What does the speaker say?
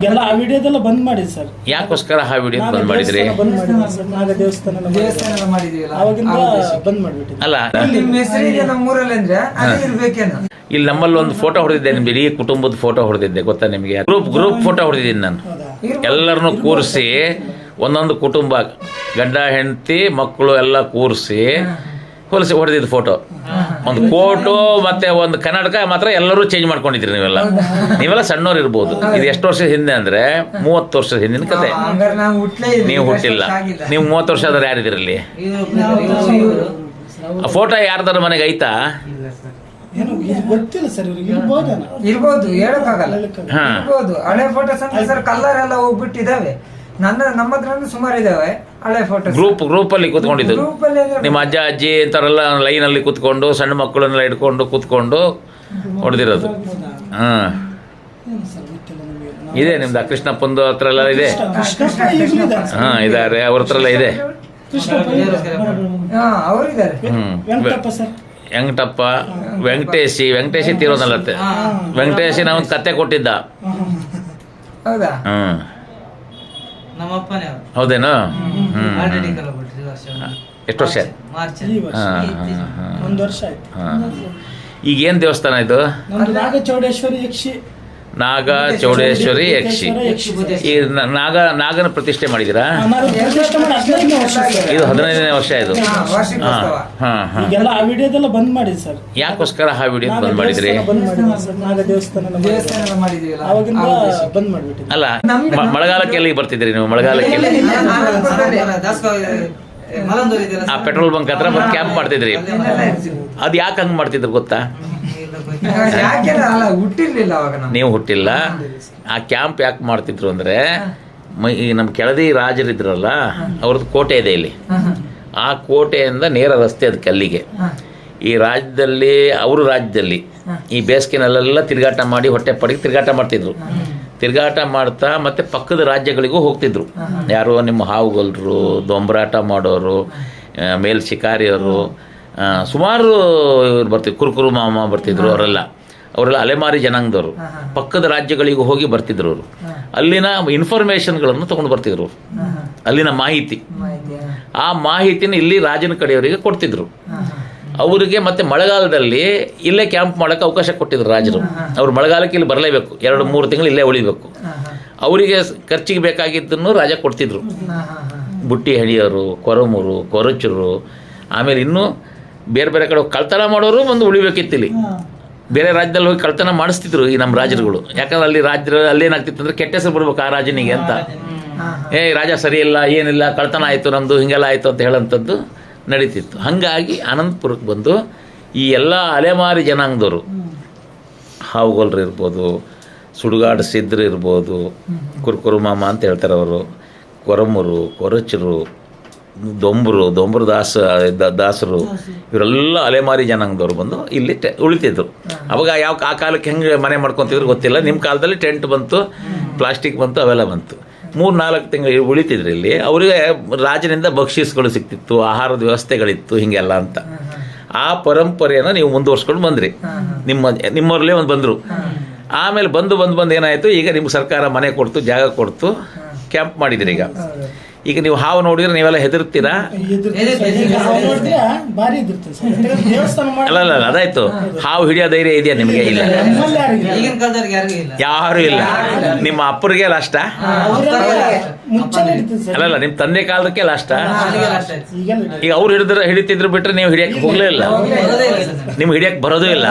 ಎಲ್ಲ ಆ ವಿಡಿಯೋದೆಲ್ಲ ಬಂದ್ ಮಾಡಿದ್ ಸರ್. ಯಾಕೋಸ್ಕರ ಆ ವಿಡಿಯೋ ಬಂದ್ ಮಾಡಿದ್ರಿ? ದೇವಸ್ಥಾನ ಬಂದ್ ಮಾಡಿದ್ವಿ. ಸರ್ ನಾಗ ದೇವಸ್ಥಾನ ಎಲ್ಲ ಮಾಡಿದ್ವಿ. ದೇವಸ್ಥಾನ ಮಾಡಿದೀವಲ್ಲ? ಅವಾಗಿಂದ ಬಂದ್ ಮಾಡ್ಬಿಟ್ಟಿದ್ವಿ. ಅಲ್ಲ ನಿಮ್ಮ ಹೆಸರಿಗೆ ನಮ್ಮ ಊರಲ್ಲಿ ಅಂದ್ರೆ ಅದೇ ಇರ್ಬೇಕೇನು? ಇಲ್ಲಿ ನಮ್ಮಲ್ಲಿ ಒಂದು ಫೋಟೋ ಹೊಡೆದಿದ್ದೆ ನಿಮ್ದು ಇಡೀ ಕುಟುಂಬದ ಫೋಟೋ ಹೊಡೆದಿದ್ದೆ ಗೊತ್ತಾ ನಿಮಗೆ? ಗ್ರೂಪ್ ಗ್ರೂಪ್ ಫೋಟೋ ಹೊಡೆದಿದ್ದೀನಿ ನಾನು. ಎಲ್ಲರನ್ನು ಕೂರಿಸಿ ಒಂದೊಂದು ಕುಟುಂಬ ಗಂಡ ಹೆಂಡತಿ ಮಕ್ಕಳು ಎಲ್ಲ ಕೂರಿಸಿ ಹೊಲಸಿ ಹೊಡೆದಿದ್ದು ಫೋಟೋ ಒಂದು ಕೋಟು ಮತ್ತೆ ಒಂದು ಕನ್ನಡಕ ಮಾತ್ರ ಎಲ್ಲರೂ ಚೇಂಜ್ ಮಾಡ್ಕೊಂಡಿದ್ರಿ ನೀವೆಲ್ಲ. ನೀವೆಲ್ಲ ಸಣ್ಣವ್ರು ಇರ್ಬೋದು. ಇದು ಎಷ್ಟು ವರ್ಷದ ಹಿಂದೆ ಅಂದ್ರೆ ಮೂವತ್ತು ವರ್ಷದ ಹಿಂದಿನ ಕತೆ. ನಾವು ಹುಟ್ಟಿಲ್ಲ. ನೀವು ಮೂವತ್ತು ವರ್ಷ ಆದ್ರೆ ಯಾರಿದ್ರಲ್ಲಿ ಆ ಫೋಟೋ ಯಾರ್ದಾರ ಮನೆಗೆ ಐತಾ? ಹಳೆ ಫೋಟೋಸ್ ಸರ್ ಕಲರ್ ಎಲ್ಲ ಹೋಗ್ಬಿಟ್ಟಿದಾವೆ ನನ್ನ ನಮ್ಮ ಹತ್ರ ಸುಮಾರು ಇದಾವೆ ಹಳೆ ಫೋಟೋಸ್ ಗ್ರೂಪ್ ಗ್ರೂಪ್ ಅಲ್ಲಿ ಕೂತ್ಕೊಂಡಿದ್ದು ಗ್ರೂಪ್ ಅಲ್ಲಿ ಅಂದ್ರೆ ನಿಮ್ಮ ಅಜ್ಜ ಅಜ್ಜಿ ಇಂಥವ್ರೆಲ್ಲ ಲೈನಲ್ಲಿ ಕೂತ್ಕೊಂಡು ಸಣ್ಣ ಮಕ್ಕಳನ್ನೆಲ್ಲ ಹಿಡ್ಕೊಂಡು ಕೂತ್ಕೊಂಡು ಹೊಡೆದಿರೋದು. ಹಾ. ಏನು ಸರ್ ಗೊತ್ತಿಲ್ಲ ನಮಗೆ. ನಾವು- ಇದೆ ನಿಮ್ದು ಆ ಕೃಷ್ಣಪ್ಪಂದು ಹತ್ರ ಎಲ್ಲ ಇದೆ? ಈಗಲೂ ಇದ್ದಾರೆ ಸರ್. ಹಾ ಇದಾರೆ ಅವ್ರ ಹತ್ರ ಎಲ್ಲ ಇದೆ. ಕೃಷ್ಣಪ್ಪ ಇದ್ದಾರೆ. ಹಾ ಅವರಿದ್ದಾರೆ ಹ್ಮ್. ವೆಂಕಟಪ್ಪ ಸರ್. ವೆಂಕಟಪ್ಪ ವೆಂಕಟೇಶಿ ವೆಂಕಟೇಶಿ ತೀರೋದಲ್ಲತ್ತೆ ವೆಂಕಟೇಶಿ ನಾವು ಒಂದು ಕತೆ ಕೊಟ್ಟಿದ್ದ. ಹೌದಾ? ಅವ್ರು ಹೌದೇನು? ಎಷ್ಟು ವರ್ಷ? ಈಗ ಏನು ದೇವಸ್ಥಾನ ಇದು? ನಾಗಚೌಡೇಶ್ವರಿ ಯಕ್ಷಿ ನಾಗ ಚೌಡೇಶ್ವರಿ ಯಕ್ಷಿ. ಈ ನಾಗ ನಾಗನ ಪ್ರತಿಷ್ಠೆ ಮಾಡಿದ್ದೀರಾ? ನಾವು ಪ್ರತಿಷ್ಠೆ ಮಾಡಿ ಹದಿನೈದನೇ ವರ್ಷ ಸರ್. ಇದು ಹದಿನೈದನೇ ವರ್ಷ ಇದು. ಹಾಂ ಹಾಂ ಬಂದ್ ಸರ್. ಯಾಕೋಸ್ಕರ ಆ ವಿಡಿಯೋ ಬಂದ್ ಮಾಡಿದ್ರಿ? ಅಲ್ಲ ಮಳೆಗಾಲಕ್ಕೆ ಎಲ್ಲಿಗೆ ಬರ್ತಿದ್ರಿ ನೀವು? ಮಳೆಗಾಲಕ್ಕೆ? ಆ ಪೆಟ್ರೋಲ್ ಬಂಕ್ ಹತ್ರ ಬಂದು ಕ್ಯಾಂಪ್ ಮಾಡ್ತಿದ್ರಿ. ಅದು ಯಾಕೆ ಹಂಗೆ ಮಾಡ್ತಿದ್ರು ಗೊತ್ತಾ? ಅಲ್ಲ ಹುಟ್ಟಿರ್ಲಿಲ್ಲ ಅವಾಗ ನಾವು ನೀವು ಹುಟ್ಟಿಲ್ಲ. ಆ ಕ್ಯಾಂಪ್ ಯಾಕೆ ಮಾಡ್ತಿದ್ರು ಅಂದ್ರೆ ಮ- ಈ ನಮ್ಮ ಕೆಳದಿ ರಾಜರಿದ್ರಲ್ಲ ಅವ್ರದ್ದು ಕೋಟೆ ಇದೆ ಇಲ್ಲಿ. ಆ ಕೋಟೆಯಿಂದ ನೇರ ರಸ್ತೆ ಅದು ಅಲ್ಲಿಗೆ ಈ ರಾಜ್ಯದಲ್ಲಿ ಅವರು ರಾಜ್ಯದಲ್ಲಿ ಈ ಬೇಸಿಗೆನಲ್ಲೆಲ್ಲ ತಿರುಗಾಟ ಮಾಡಿ ಹೊಟ್ಟೆ ಪಡಿಗೆ ತಿರುಗಾಟ ಮಾಡ್ತಿದ್ರು. ತಿರುಗಾಟ ಮಾಡ್ತಾ ಮತ್ತೆ ಪಕ್ಕದ ರಾಜ್ಯಗಳಿಗೂ ಹೋಗ್ತಿದ್ರು. ಯಾರೋ ನಿಮ್ಮ ಹಾವುಗೊಲ್ರು ದೊಂಬರಾಟ ಮಾಡೋರು ಮೇಲ್ ಶಿಕಾರಿಯವರು ಸುಮಾರು ಇವ್ರು ಬರ್ತಿದ್ರು ಕುರುಕುರು ಮಾಮ ಬರ್ತಿದ್ರು ಅವರೆಲ್ಲ. ಅವರೆಲ್ಲ ಅಲೆಮಾರಿ ಜನಾಂಗದವರು. ಪಕ್ಕದ ರಾಜ್ಯಗಳಿಗೂ ಹೋಗಿ ಬರ್ತಿದ್ರು ಅವರು. ಅಲ್ಲಿನ ಇನ್ಫಾರ್ಮೇಷನ್ಗಳನ್ನು ತಗೊಂಡು ಬರ್ತಿದ್ರು ಅವ್ರು. ಅಲ್ಲಿನ ಮಾಹಿತಿ. ಆ ಮಾಹಿತಿನ ಇಲ್ಲಿ ರಾಜನ ಕಡೆಯವರಿಗೆ ಕೊಡ್ತಿದ್ರು. ಅವರಿಗೆ ಮತ್ತೆ ಮಳೆಗಾಲದಲ್ಲಿ ಇಲ್ಲೇ ಕ್ಯಾಂಪ್ ಮಾಡೋಕ್ಕೆ ಅವಕಾಶ ಕೊಟ್ಟಿದ್ರು ರಾಜರು. ಅವ್ರು ಮಳೆಗಾಲಕ್ಕೆ ಇಲ್ಲಿ ಬರಲೇಬೇಕು. ಎರಡು ಮೂರು ತಿಂಗಳು ಇಲ್ಲೇ ಉಳಿಬೇಕು. ಅವರಿಗೆ ಖರ್ಚಿಗೆ ಬೇಕಾಗಿದ್ದನ್ನು ರಾಜ ಕೊಡ್ತಿದ್ರು. ಬುಟ್ಟಿ ಹೆಣಿಯೋರು ಕೊರಮೂರು ಕೊರಚರು ಆಮೇಲೆ ಇನ್ನೂ ಬೇರೆ ಬೇರೆ ಕಡೆ ಕಳ್ತನ ಮಾಡೋರು ಒಂದು ಉಳಿಬೇಕಿತ್ತು ಇಲ್ಲಿ ಬೇರೆ ರಾಜ್ಯದಲ್ಲಿ ಹೋಗಿ ಕಳ್ತನ ಮಾಡಿಸ್ತಿದ್ರು ಈ ನಮ್ಮ ರಾಜರುಗಳು. ಯಾಕಂದ್ರೆ ಅಲ್ಲಿ ರಾಜ್ಯ ಅಲ್ಲಿ ಏನಾಗ್ತಿತ್ತು ಅಂದ್ರೆ ಕೆಟ್ಟ ಹೆಸರು ಬಿಡ್ಬೇಕು ಆ ರಾಜನಿಗೆ ಅಂತ. ಏ ರಾಜ ಸರಿ ಇಲ್ಲ ಏನಿಲ್ಲ ಕಳ್ತನ ಆಯಿತು ನಮ್ಮದು ಹಿಂಗೆಲ್ಲ ಆಯಿತು ಅಂತ ಹೇಳೋಂಥದ್ದು ನಡೀತಿತ್ತು. ಹಾಗಾಗಿ ಅನಂತಪುರಕ್ಕೆ ಬಂದು ಈ ಎಲ್ಲ ಅಲೆಮಾರಿ ಜನಾಂಗದವರು ಹಾವುಗೋಲ್ರು ಇರ್ಬೋದು ಸುಡುಗಾಡು ಸಿದ್ಧರು ಇರ್ಬೋದು ಕುರುಕುರು ಮಾಮ ಅಂತ ಹೇಳ್ತಾರೆ ಅವರು. ಕೊರಮುರು ಕೊರಚರು ದೊಂಬರು ದೊಂಬರು ದಾಸ ದಾಸರು ಇವರೆಲ್ಲ ಅಲೆಮಾರಿ ಜನಾಂಗದವ್ರು ಬಂದು ಇಲ್ಲಿ ಟೆ ಉಳಿತಿದ್ರು. ಅವಾಗ ಯಾವ ಆ ಕಾಲಕ್ಕೆ ಹೆಂಗೆ ಮನೆ ಮಾಡ್ಕೊತಿದ್ರು ಗೊತ್ತಿಲ್ಲ. ನಿಮ್ಮ ಕಾಲದಲ್ಲಿ ಟೆಂಟ್ ಬಂತು ಪ್ಲಾಸ್ಟಿಕ್ ಬಂತು ಅವೆಲ್ಲ ಬಂತು. ಮೂರು ನಾಲ್ಕು ತಿಂಗಳು ಉಳಿತಿದ್ರು ಇಲ್ಲಿ. ಅವರಿಗೆ ರಾಜನಿಂದ ಬಕ್ಷೀಸ್ಗಳು ಸಿಕ್ತಿತ್ತು ಆಹಾರದ ವ್ಯವಸ್ಥೆಗಳಿತ್ತು ಹೀಗೆಲ್ಲ ಅಂತ. ಆ ಪರಂಪರೆಯನ್ನು ನೀವು ಮುಂದುವರ್ಸ್ಕೊಂಡು ಬಂದ್ರಿ. ನಿಮ್ಮ ನಿಮ್ಮವ್ರಲ್ಲೇ ಒಂದು ಬಂದರು. ಆಮೇಲೆ ಬಂದು ಬಂದು ಬಂದು ಏನಾಯಿತು? ಈಗ ನಿಮ್ಗೆ ಸರ್ಕಾರ ಮನೆ ಕೊಡ್ತು ಜಾಗ ಕೊಡ್ತು ಕ್ಯಾಂಪ್ ಮಾಡಿದ್ರಿ ಈಗ. ಈಗ ನೀವು ಹಾವು ನೋಡಿದ್ರೆ ನೀವೆಲ್ಲ ಹೆದರ್ತೀರಾ ಅಲ್ಲ ಅಲ್ಲ ಅಲ್ಲ, ಅದಾಯ್ತು. ಹಾವು ಹಿಡಿಯೋ ಧೈರ್ಯ ಇದೆಯಾ ನಿಮಗೆ? ಇಲ್ಲ. ಯಾರು ಇಲ್ಲ. ನಿಮ್ಮ ಅಪ್ಪರಿಗೆ ಲಾಸ್ಟ ಅಲ್ಲ ಅಲ್ಲಲ್ಲ ನಿಮ್ಮ ತಂದೆ ಕಾಲದಕ್ಕೆ ಲಾಸ್ಟ ಈಗ ಅವ್ರು ಹಿಡಿದ್ರೆ ಹಿಡಿತಿದ್ರು ಬಿಟ್ರೆ ನೀವು ಹಿಡಿಯಕ್ಕೆ ಹೋಗ್ಲೇ ಇಲ್ಲ. ನಿಮ್ಗೆ ಹಿಡಿಯಕ್ಕೆ ಬರೋದೂ ಇಲ್ಲ.